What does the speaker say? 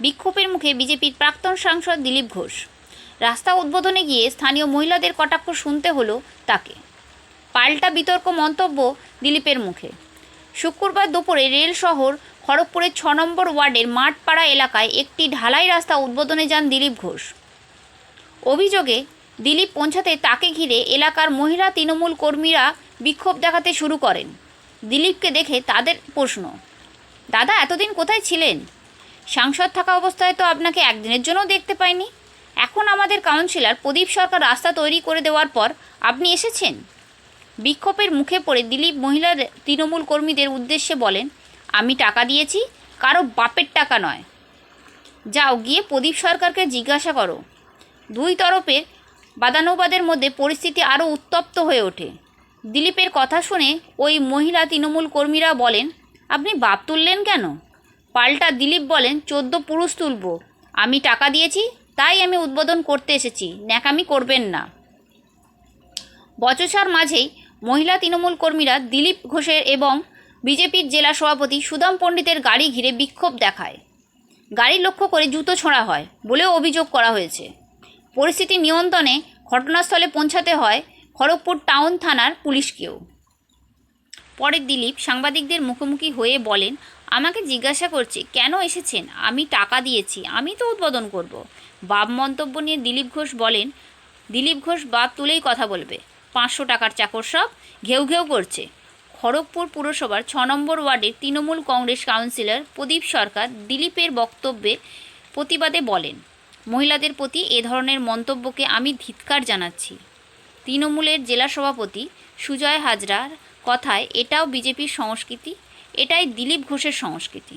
বিক্ষোভের মুখে বিজেপির প্রাক্তন সাংসদ দিলীপ ঘোষ। রাস্তা উদ্বোধনে গিয়ে স্থানীয় মহিলাদের কটাক্ষ শুনতে হলো তাকে। পাল্টা বিতর্ক মন্তব্য দিলীপের মুখে। শুক্রবার দুপুরে রেল শহর খড়গপুরের ছ নম্বর ওয়ার্ডের মাঠপাড়া এলাকায় একটি ঢালাই রাস্তা উদ্বোধনে যান দিলীপ ঘোষ। অভিযোগে দিলীপ পৌঁছাতে তাকে ঘিরে এলাকার মহিলা তৃণমূল কর্মীরা বিক্ষোভ দেখাতে শুরু করেন। দিলীপকে দেখে তাদের প্রশ্ন, দাদা, এতদিন কোথায় ছিলেন? সাংসদ থাকা অবস্থায় তো আপনাকে একদিনের জন্য দেখতে পাইনি। এখন আমাদের কাউন্সিলর প্রদীপ সরকার রাস্তা তৈরি করে দেওয়ার পর আপনি এসেছেন? বিক্ষোভের মুখে পড়ে দিলীপ মহিলা তৃণমূল কর্মীদের উদ্দেশ্যে বলেন, আমি টাকা দিয়েছি, কারও বাপের টাকা নয়। যাও গিয়ে প্রদীপ সরকারকে জিজ্ঞাসা করো। দুই তরফের বাদানুবাদের মধ্যে পরিস্থিতি আরও উত্তপ্ত হয়ে ওঠে। দিলীপের কথা শুনে ওই মহিলা তৃণমূল কর্মীরা বলেন, আপনি বাপ তুললেন কেন? পাল্টা দিলীপ বলেন, চোদ্দ পুরুষ তুলব। আমি টাকা দিয়েছি, তাই আমি উদ্বোধন করতে এসেছি। ন্যাকামি করবেন না। বচসার মাঝেই মহিলা তৃণমূল কর্মীরা দিলীপ ঘোষের এবং বিজেপির জেলা সভাপতি সুদাম পণ্ডিতের গাড়ি ঘিরে বিক্ষোভ দেখায়। গাড়ি লক্ষ্য করে জুতো ছোঁড়া হয় বলেও অভিযোগ করা হয়েছে। পরিস্থিতি নিয়ন্ত্রণে ঘটনাস্থলে পৌঁছাতে হয় খড়গপুর টাউন থানার পুলিশকেও। পরে দিলীপ সাংবাদিকদের মুখোমুখি হয়ে বলেন আমাকে জিজ্ঞাসা করছে, কেন এসেছেন? আমি টাকা দিয়েছি, আমি তো উদ্বোধন করব। বাপ মন্তব্য নিয়ে দিলীপ ঘোষ বলেন, দিলীপ ঘোষ বাপ তুলেই কথা বলবে। পাঁচশো টাকার চাকর সব ঘেউ ঘেউ করছে। খড়গপুর পুরসভার ছ নম্বর ওয়ার্ডের তৃণমূল কংগ্রেস কাউন্সিলর প্রদীপ সরকার দিলীপের বক্তব্যে প্রতিবাদে বলেন, মহিলাদের প্রতি এ ধরনের মন্তব্যকে আমি ধিৎকার জানাচ্ছি। তৃণমূলের জেলা সভাপতি সুজয় হাজরার কথায় এটাও বিজেপির সংস্কৃতি এটাই দিলীপ ঘোষের সংস্কৃতি।